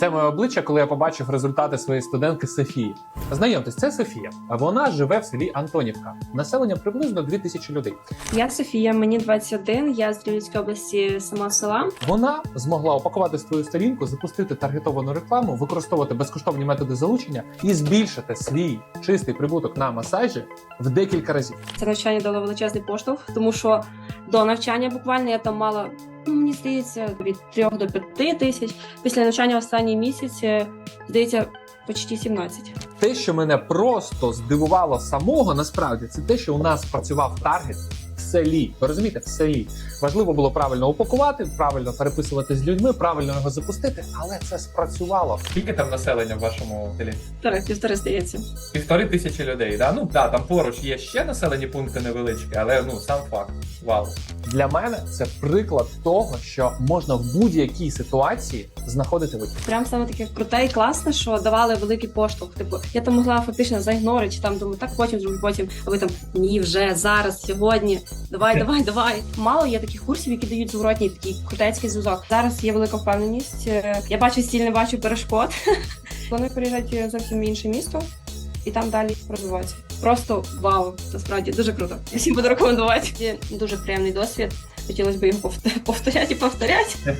Це моє обличчя, коли я побачив результати своєї студентки Софії. Знайомтесь, це Софія. Вона живе в селі Антонівка. Населення приблизно 2000 людей. Я Софія, мені 21, я з Львівської області сама села. Вона змогла опакувати свою сторінку, запустити таргетовану рекламу, використовувати безкоштовні методи залучення і збільшити свій чистий прибуток на масажі в декілька разів. Це навчання дало величезний поштовх, тому що до навчання буквально я там мала, ну мені здається, від 3 до 5 тисяч. Після навчання останній місяць, здається, почти 17. Те, що мене просто здивувало самого, насправді, це те, що у нас працював таргет селі. Ви розумієте, в селі важливо було правильно упакувати, правильно переписувати з людьми, правильно його запустити, але це спрацювало. Скільки там населення в вашому селі? Півтори, півтори здається. Півтори тисячі людей. Да? Ну да, там поруч є ще населені пункти невеличкі, але ну сам факт. Вау. Для мене це приклад того, що можна в будь-якій ситуації знаходити вихід. Прям саме таке круте і класне, що давали великий поштовх. Типу, я там могла фактично заігнорити, чи там думаю, так потім зроблю потім. А ви там ні, вже зараз, сьогодні. Давай, давай, давай. Мало є таких курсів, які дають зворотній такий крутецький зв'язок. Зараз є велика впевненість. Е, Я бачу стіль, не бачу перешкод. Вони приїжджають зовсім в інше місто і там далі розвиваються. Просто вау, насправді дуже круто. Я всім буду рекомендувати. Дуже приємний досвід. Хотілося б їм повторяти і повторяти.